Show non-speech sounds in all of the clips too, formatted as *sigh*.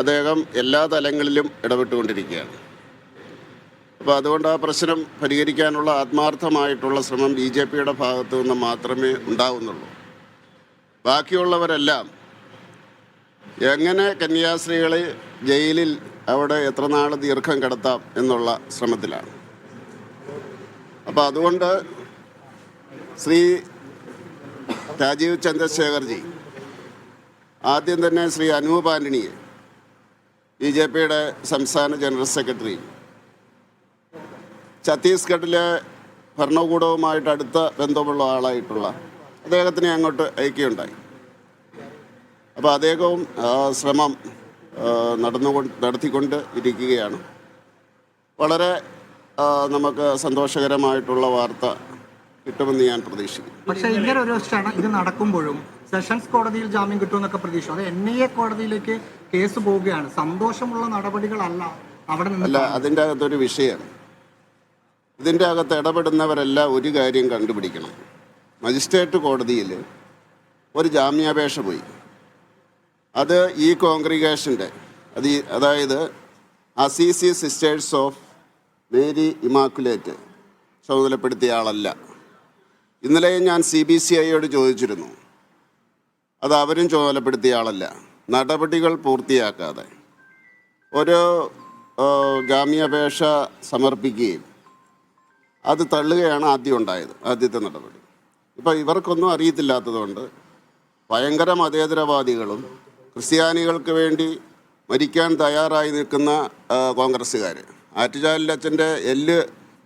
അദ്ദേഹം എല്ലാ തലങ്ങളിലും ഇടപെട്ടുകൊണ്ടിരിക്കുകയാണ്. അപ്പോൾ അതുകൊണ്ട് ആ പ്രശ്നം പരിഹരിക്കാനുള്ള ആത്മാർത്ഥമായിട്ടുള്ള ശ്രമം ബി ജെ പിയുടെ ഭാഗത്തു നിന്ന് മാത്രമേ ഉണ്ടാവുന്നുള്ളൂ. ബാക്കിയുള്ളവരെല്ലാം എങ്ങനെ കന്യാസ്ത്രീകളെ ജയിലിൽ അവിടെ എത്ര നാൾ ദീർഘം കിടത്താം എന്നുള്ള ശ്രമത്തിലാണ്. അപ്പോൾ അതുകൊണ്ട് ശ്രീ രാജീവ് ചന്ദ്രശേഖർജി ആദ്യം തന്നെ ശ്രീ അനൂപ് ആന്റണിയെ ബി ജെ പിയുടെ സംസ്ഥാന ജനറൽ സെക്രട്ടറി. ഛത്തീസ്ഗഡിലെ ഭരണകൂടവുമായിട്ട് അടുത്ത ബന്ധമുള്ള ആളായിട്ടുള്ള അദ്ദേഹത്തിനെ അങ്ങോട്ട് അയക്കുകയുണ്ടായി. അപ്പോൾ അദ്ദേഹവും ശ്രമം നടന്നുകൊണ്ട് നടത്തിക്കൊണ്ട് ഇരിക്കുകയാണ്. വളരെ നമുക്ക് സന്തോഷകരമായിട്ടുള്ള വാർത്ത കിട്ടുമെന്ന് ഞാൻ പ്രതീക്ഷിക്കുന്നു. പക്ഷേ ഇങ്ങനെ ഒരു ഇത് നടക്കുമ്പോഴും സെഷൻസ് കോടതിയിൽ ജാമ്യം കിട്ടുമെന്നൊക്കെ പ്രതീക്ഷിച്ചു. അത് എൻ ഐ എ കോടതിയിലേക്ക് കേസ് പോവുകയാണ്. സന്തോഷമുള്ള നടപടികളല്ല അവിടെ അല്ല അതിന്റെ അകത്തൊരു വിഷയമാണ് ഇതിന്റെ അകത്ത് ഇടപെടുന്നവരെല്ലാം ഒരു കാര്യം കണ്ടുപിടിക്കണം. മജിസ്ട്രേറ്റ് കോടതിയിൽ ഒരു ജാമ്യാപേക്ഷ പോയി. അത് ഈ കോൺഗ്രിഗേഷന്റെ അത് ഈ അതായത് Assisi sisters of Mary Immaculate ചുമതലപ്പെടുത്തിയ ആളല്ല. ഇന്നലെയും ഞാൻ സി ബി സി ഐയോട് ചോദിച്ചിരുന്നു. അത് അവരും ചുമതലപ്പെടുത്തിയ ആളല്ല. നടപടികൾ പൂർത്തിയാക്കാതെ ഒരു ജാമ്യാപേക്ഷ സമർപ്പിക്കുകയും അത് തള്ളുകയാണ് ആദ്യം ഉണ്ടായത് ആദ്യത്തെ നടപടി. ഇപ്പോൾ ഇവർക്കൊന്നും അറിയത്തില്ലാത്തതുകൊണ്ട് ഭയങ്കര മതേതരവാദികളും ക്രിസ്ത്യാനികൾക്ക് വേണ്ടി മരിക്കാൻ തയ്യാറായി നിൽക്കുന്ന കോൺഗ്രസ്സുകാർ ആറ്റുചാലിൽ അച്ഛന്റെ എല്ല്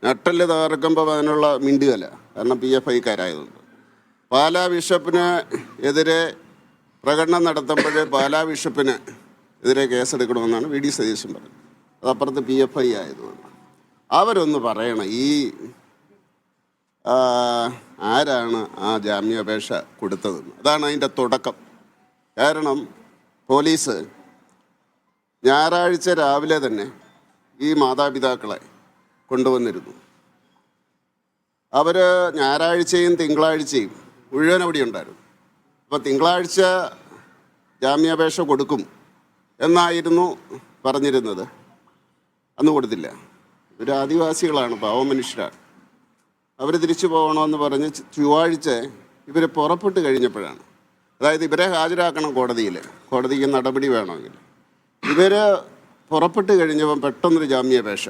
നട്ടൽ തകർക്കുമ്പോൾ അതിനുള്ള മിണ്ടുകല കാരണം പി എഫ് ഐക്കാരായതുകൊണ്ട്. പാലാ ബിഷപ്പിന് എതിരെ പ്രകടനം നടത്തുമ്പോൾ പാലാ ബിഷപ്പിന് എതിരെ കേസെടുക്കണമെന്നാണ് വി ഡി സതീശൻ പറഞ്ഞത്. അതപ്പുറത്ത് പി എഫ് ഐ ആയതുകൊണ്ട്. അവരൊന്ന് പറയണം ഈ ആരാണ് ആ ജാമ്യാപേക്ഷ കൊടുത്തതെന്ന്. അതാണ് അതിന്റെ തുടക്കം. കാരണം പോലീസ് ഞായറാഴ്ച രാവിലെ തന്നെ ഈ മാതാപിതാക്കളെ കൊണ്ടുവന്നിരുന്നു. അവർ ഞായറാഴ്ചയും തിങ്കളാഴ്ചയും മുഴുവൻ അവിടെ ഉണ്ടായിരുന്നു അപ്പോൾ തിങ്കളാഴ്ച ജാമ്യാപേക്ഷ കൊടുക്കും എന്നായിരുന്നു പറഞ്ഞിരുന്നത്. അന്ന് കൊടുത്തില്ല. ഒരു ആദിവാസികളാണ് പാവ മനുഷ്യരാണ്. അവർ തിരിച്ചു പോകണമെന്ന് പറഞ്ഞ് ചൊവ്വാഴ്ച ഇവർ പുറപ്പെട്ട് കഴിഞ്ഞപ്പോഴാണ്. അതായത് ഇവരെ ഹാജരാക്കണം കോടതിയിൽ കോടതിക്ക് നടപടി വേണമെങ്കിൽ. ഇവർ പുറപ്പെട്ട് കഴിഞ്ഞപ്പം പെട്ടെന്നൊരു ജാമ്യാപേക്ഷ.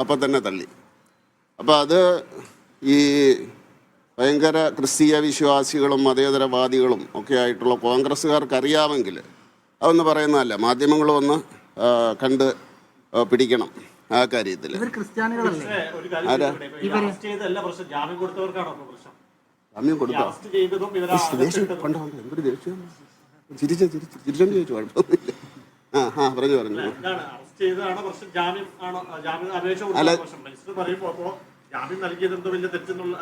അപ്പം തന്നെ തള്ളി. അപ്പോൾ അത് ഈ ഭയങ്കര ക്രിസ്തീയ വിശ്വാസികളും മതേതരവാദികളും ഒക്കെ ആയിട്ടുള്ള കോൺഗ്രസ്സുകാർക്ക് അറിയാമെങ്കിൽ അതൊന്ന് പറയുന്നതല്ല മാധ്യമങ്ങൾ വന്ന് ആ, കണ്ട് പിടിക്കണം ആ കാര്യത്തിൽ. ജാമ്യം കൊടുത്തോ? എന്തൊരു ദേഷ്യം? ചിരിച്ച ചിരിച്ച് ചോദിച്ചു കുഴപ്പമൊന്നുമില്ല. ആ ആ പറഞ്ഞു പറഞ്ഞു. അല്ല. ജാമ്യം നൽകിയതെന്തോ വലിയ തെറ്റെന്നുള്ള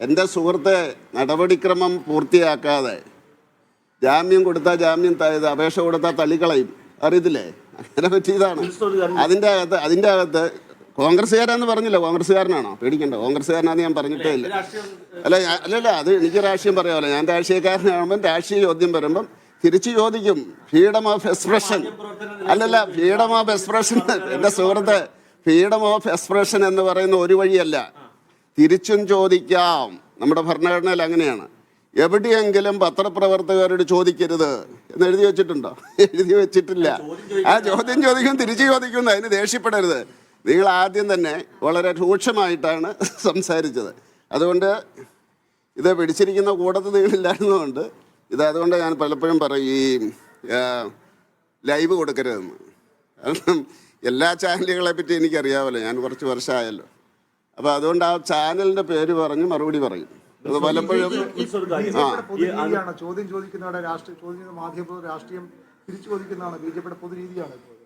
*laughs* എന്റെ സുഹൃത്തെ നടപടിക്രമം പൂർത്തിയാക്കാതെ ജാമ്യം കൊടുത്താൽ ജാമ്യം അപേക്ഷ കൊടുത്താൽ തള്ളിക്കളയും. അറിയത്തില്ലേ? അങ്ങനെ പറ്റിയതാണ്. അതിന്റെ അകത്ത് അതിന്റെ അകത്ത് കോൺഗ്രസ്സുകാരാന്ന് പറഞ്ഞില്ല? കോൺഗ്രസ്സുകാരനാണോ? പേടിക്കണ്ട കോൺഗ്രസ്സുകാരനാന്ന് ഞാൻ പറഞ്ഞിട്ടേ ഇല്ല. അല്ല അല്ല അല്ലല്ല അത് എനിക്ക് രാഷ്ട്രീയം പറയാമല്ലോ. ഞാൻ രാഷ്ട്രീയക്കാരനാകുമ്പം രാഷ്ട്രീയ ചോദ്യം വരുമ്പം തിരിച്ചു ചോദിക്കും ഫ്രീഡം ഓഫ് എക്സ്പ്രഷൻ അല്ലല്ല ഫ്രീഡം ഓഫ് എക്സ്പ്രഷൻ എന്റെ സുഹൃത്ത് ഫ്രീഡം ഓഫ് എക്സ്പ്രഷൻ എന്ന് പറയുന്ന ഒരു വഴിയല്ല. തിരിച്ചും ചോദിക്കാം. നമ്മുടെ ഭരണഘടനയിൽ അങ്ങനെയാണ്. എവിടെയെങ്കിലും പത്രപ്രവർത്തകരോട് ചോദിക്കരുത് എന്ന് എഴുതി വെച്ചിട്ടുണ്ടോ? *laughs* എഴുതി വെച്ചിട്ടില്ല. ആ ചോദ്യം ചോദിക്കും തിരിച്ചു ചോദിക്കുന്നു അതിന് ദേഷ്യപ്പെടരുത്. നിങ്ങൾ ആദ്യം തന്നെ വളരെ രൂക്ഷമായിട്ടാണ് സംസാരിച്ചത്. അതുകൊണ്ട് ഇത് പിടിച്ചിരിക്കുന്ന കൂടത്ത് നിങ്ങളില്ലായിരുന്നതുകൊണ്ട് ഇത് അതുകൊണ്ട് ഞാൻ പലപ്പോഴും പറയും ഈ ലൈവ് കൊടുക്കരുതെന്ന്. കാരണം എല്ലാ ചാനലുകളെ പറ്റി എനിക്കറിയാമല്ലോ ഞാൻ കുറച്ച് വർഷമായല്ലോ. അപ്പോൾ അതുകൊണ്ട് ആ ചാനലിന്റെ പേര് പറഞ്ഞ് മറുപടി പറയും. അത് പലപ്പോഴും ചോദ്യം ചോദിക്കുന്നവരുടെ രാഷ്ട്രീയ ചോദ്യം മാധ്യമ രാഷ്ട്രീയം തിരിച്ചു ചോദിക്കുന്നതാണ് ബി ജെ പിയുടെ പൊതുരീതിയാണ് ഇപ്പോൾ.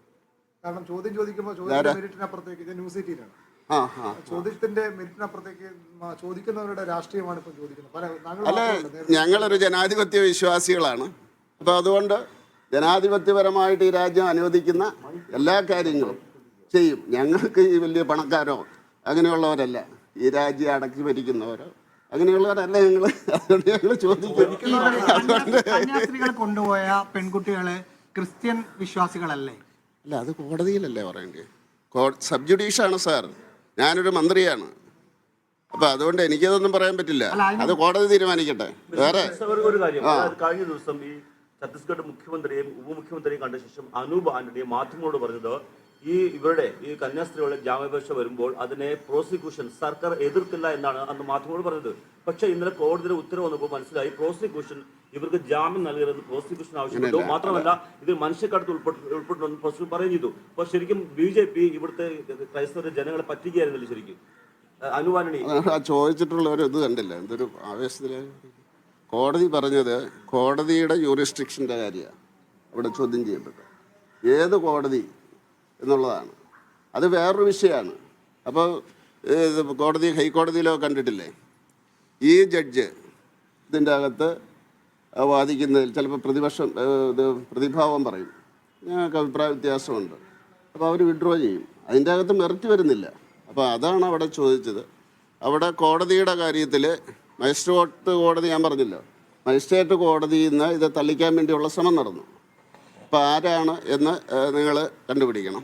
കാരണം ചോദ്യം ചോദിക്കുമ്പോൾ ചോദ്യം ന്യൂസ് എയ്റ്റീനാണ് ആ ചോദ്യത്തിന്റെ മെരിറ്റിനപ്പുറത്തേക്ക് ചോദിക്കുന്നവരുടെ രാഷ്ട്രീയമാണ് ഇപ്പോൾ ചോദിക്കുന്നത് അല്ല ഞങ്ങളൊരു ജനാധിപത്യ വിശ്വാസികളാണ്. അപ്പോൾ അതുകൊണ്ട് ജനാധിപത്യപരമായിട്ട് ഈ രാജ്യം അനുവദിക്കുന്ന എല്ലാ കാര്യങ്ങളും ചെയ്യും. ഞങ്ങൾക്ക് ഈ വലിയ പണക്കാരോ അങ്ങനെയുള്ളവരല്ല. ഈ രാജ്യം അടക്കി ഭരിക്കുന്നവരോ അങ്ങനെയുള്ളവരല്ല ഞങ്ങൾ അതുകൊണ്ട് ഞങ്ങൾ ചോദിക്കും. അതുകൊണ്ട് കൊണ്ടുപോയ പെൺകുട്ടികൾ ക്രിസ്ത്യൻ വിശ്വാസികളല്ലേ? അല്ല അത് കോടതിയിലല്ലേ പറയേണ്ടത് ജുഡീഷാണ് സാർ. ഞാനൊരു മന്ത്രിയാണ്. അപ്പൊ അതുകൊണ്ട് എനിക്കതൊന്നും പറയാൻ പറ്റില്ല. അത് കോടതി തീരുമാനിക്കട്ടെ. വേറെ കഴിഞ്ഞ ദിവസം ഈ ഛത്തീസ്ഗഡ് മുഖ്യമന്ത്രിയെയും ഉപമുഖ്യമന്ത്രിയെയും കണ്ട ശേഷം അനൂപ് ആന്റണി മാധ്യമങ്ങളോട് പറഞ്ഞത് ഈ ഇവരുടെ ഈ കന്യാസ്ത്രീകളുടെ ജാമ്യാപേക്ഷ വരുമ്പോൾ അതിനെ പ്രോസിക്യൂഷൻ സർക്കാർ എതിർക്കില്ല എന്നാണ് അന്ന് മാധ്യമങ്ങൾ പറഞ്ഞത്. പക്ഷെ ഇന്നലെ കോടതിയുടെ ഉത്തരവ് വന്നപ്പോൾ മനസ്സിലായി പ്രോസിക്യൂഷൻ ഇവർക്ക് ജാമ്യം നൽകരുത് പ്രോസിക്യൂഷൻ ആവശ്യപ്പെട്ടു. മാത്രമല്ല ഇത് മനുഷ്യക്കടത്ത് ഉൾപ്പെട്ട് ഉൾപ്പെട്ടുണ്ടെന്ന് പ്രോസിക്യൂഷൻ പറയുകയും ചെയ്തു. അപ്പോൾ ശരിക്കും ബി ജെ പി ഇവിടുത്തെ ക്രൈസ്തവരുടെ ജനങ്ങളെ പറ്റിക്കുകയായിരുന്നില്ല ശരിക്കും? അനുവാനണി ആന്റണി ആ ചോദിച്ചിട്ടുള്ള ഒരു ഇത് കണ്ടില്ല. എന്തൊരു ആവേശത്തില. കോടതി പറഞ്ഞത് കോടതിയുടെ യൂറിസ്ട്രിക്ഷന്റെ കാര്യമാണ് അവിടെ ചോദ്യം ചെയ്യപ്പെട്ടത് ഏത് കോടതി? എന്നുള്ളതാണ്. അത് വേറൊരു വിഷയമാണ്. അപ്പോൾ കോടതി ഹൈക്കോടതിയിലോ കണ്ടിട്ടില്ലേ? ഈ ജഡ്ജ് ഇതിന്റെ അകത്ത് വാദിക്കുന്നതിൽ ചിലപ്പോൾ പ്രതിപക്ഷം ഇത് പ്രതിഭാവം പറയും. ഞങ്ങൾക്ക് അഭിപ്രായ വ്യത്യാസമുണ്ട്. അപ്പോൾ അവർ വിഡ്രോ ചെയ്യും. അതിന്റെ അകത്ത് മെറിറ്റ് വരുന്നില്ല. അപ്പോൾ അതാണ് അവിടെ ചോദിച്ചത്. അവിടെ കോടതിയുടെ കാര്യത്തിൽ മജിസ്ട്രേറ്റ് കോടതി ഞാൻ പറഞ്ഞല്ലോ. മജിസ്ട്രേറ്റ് കോടതിയിൽ നിന്ന് ഇത് തള്ളിക്കാൻ വേണ്ടിയുള്ള ശ്രമം നടന്നു. അപ്പോൾ ആരാണ് എന്ന് നിങ്ങൾ കണ്ടുപിടിക്കണം.